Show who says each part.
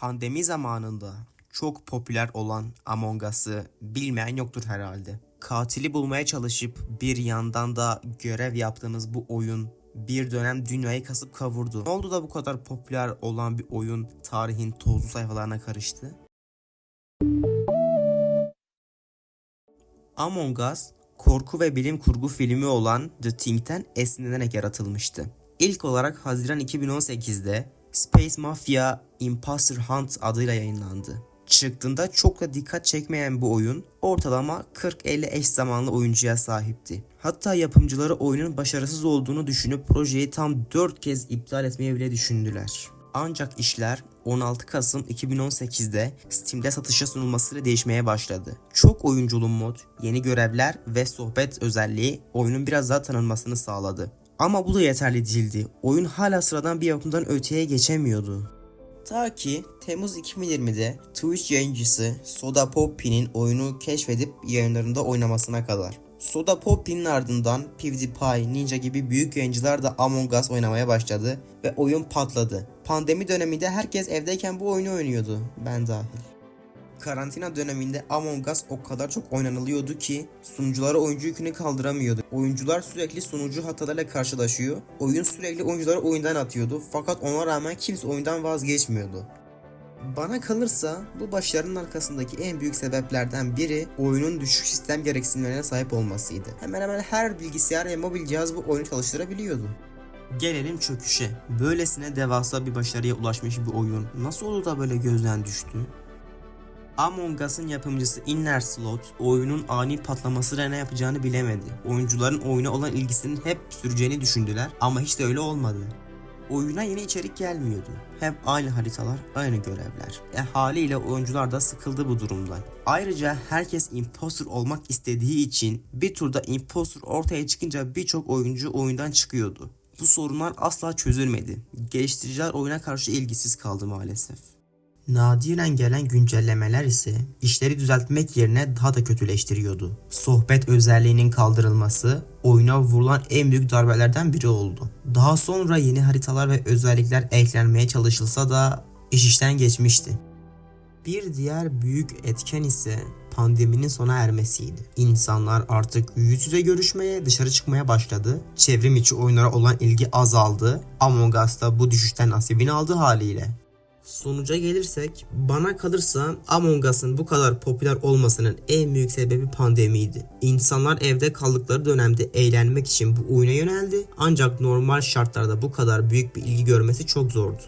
Speaker 1: Pandemi zamanında çok popüler olan Among Us'ı bilmeyen yoktur herhalde. Katili bulmaya çalışıp bir yandan da görev yaptığımız bu oyun bir dönem dünyayı kasıp kavurdu. Ne oldu da bu kadar popüler olan bir oyun tarihin tozlu sayfalarına karıştı? Among Us, korku ve bilim kurgu filmi olan The Thing'ten esinlenerek yaratılmıştı. İlk olarak Haziran 2018'de Space Mafia Imposter Hunt adıyla yayınlandı. Çıktığında çok da dikkat çekmeyen bu oyun ortalama 40-50 eş zamanlı oyuncuya sahipti. Hatta yapımcıları oyunun başarısız olduğunu düşünüp projeyi tam 4 kez iptal etmeye bile düşündüler. Ancak işler 16 Kasım 2018'de Steam'de satışa sunulmasıyla değişmeye başladı. Çok oyunculu mod, yeni görevler ve sohbet özelliği oyunun biraz daha tanınmasını sağladı. Ama bu da yeterli değildi. Oyun hala sıradan bir yapımdan öteye geçemiyordu. Ta ki Temmuz 2020'de Twitch yayıncısı Soda Poppy'nin oyunu keşfedip yayınlarında oynamasına kadar. Soda Poppy'nin ardından PewDiePie, Ninja gibi büyük yayıncılar da Among Us oynamaya başladı ve oyun patladı. Pandemi döneminde herkes evdeyken bu oyunu oynuyordu, ben dahil. Karantina döneminde Among Us o kadar çok oynanılıyordu ki sunuculara oyuncu yükünü kaldıramıyordu. Oyuncular sürekli sunucu hatalarıyla karşılaşıyor. Oyun sürekli oyuncuları oyundan atıyordu fakat ona rağmen kimse oyundan vazgeçmiyordu. Bana kalırsa bu başarının arkasındaki en büyük sebeplerden biri oyunun düşük sistem gereksinimlerine sahip olmasıydı. Hemen hemen her bilgisayar ve mobil cihaz bu oyunu çalıştırabiliyordu. Gelelim çöküşe. Böylesine devasa bir başarıya ulaşmış bir oyun nasıl oldu da böyle gözden düştü? Among Us'ın yapımcısı Inner Slot oyunun ani patlamasıyla ne yapacağını bilemedi. Oyuncuların oyuna olan ilgisinin hep süreceğini düşündüler ama hiç de öyle olmadı. Oyuna yeni içerik gelmiyordu. Hep aynı haritalar, aynı görevler. E haliyle oyuncular da sıkıldı bu durumdan. Ayrıca herkes imposter olmak istediği için bir turda imposter ortaya çıkınca birçok oyuncu oyundan çıkıyordu. Bu sorunlar asla çözülmedi. Geliştiriciler oyuna karşı ilgisiz kaldı maalesef. Nadiren gelen güncellemeler ise işleri düzeltmek yerine daha da kötüleştiriyordu. Sohbet özelliğinin kaldırılması oyuna vurulan en büyük darbelerden biri oldu. Daha sonra yeni haritalar ve özellikler eklenmeye çalışılsa da iş işten geçmişti. Bir diğer büyük etken ise pandeminin sona ermesiydi. İnsanlar artık yüz yüze görüşmeye, dışarı çıkmaya başladı. Çevrim içi oyunlara olan ilgi azaldı. Among Us da bu düşüşten nasibini aldı haliyle. Sonuca gelirsek bana kalırsa Among Us'ın bu kadar popüler olmasının en büyük sebebi pandemiydi. İnsanlar evde kaldıkları dönemde eğlenmek için bu oyuna yöneldi ancak normal şartlarda bu kadar büyük bir ilgi görmesi çok zordu.